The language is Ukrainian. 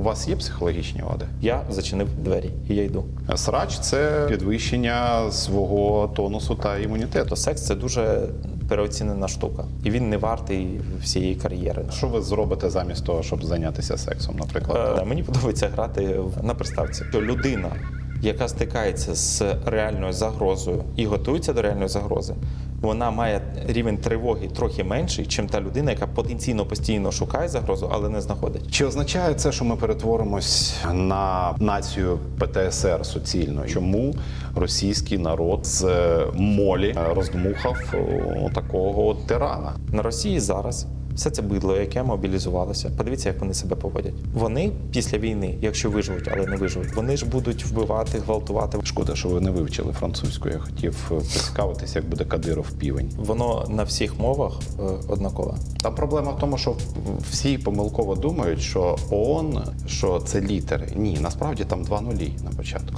У вас є психологічні вади? Я зачинив двері і я йду. Срач це підвищення свого тонусу та імунітету. То секс це дуже переоцінена штука, і він не вартий всієї кар'єри. Що ви зробите замість того, щоб зайнятися сексом, наприклад? Е, Мені подобається грати на приставці. Що людина, яка стикається з реальною загрозою і готується до реальної загрози, вона має рівень тривоги трохи менший, чим та людина, яка потенційно постійно шукає загрозу, але не знаходить. Чи означає це, що ми перетворимось на націю ПТСР суцільно? Чому російський народ з молі роздмухав такого тирана? На Росії зараз все це бидло, яке мобілізувалося. Подивіться, як вони себе поводять. Вони після війни, якщо виживуть, але не виживуть, вони ж будуть вбивати, гвалтувати. Шкода, що ви не вивчили французьку. Я хотів е, поцікавитися, як буде Кадиров півень. Воно на всіх мовах е, однакове. Там проблема в тому, що всі помилково думають, що ООН, що це літери. Ні, насправді там два нулі на початку.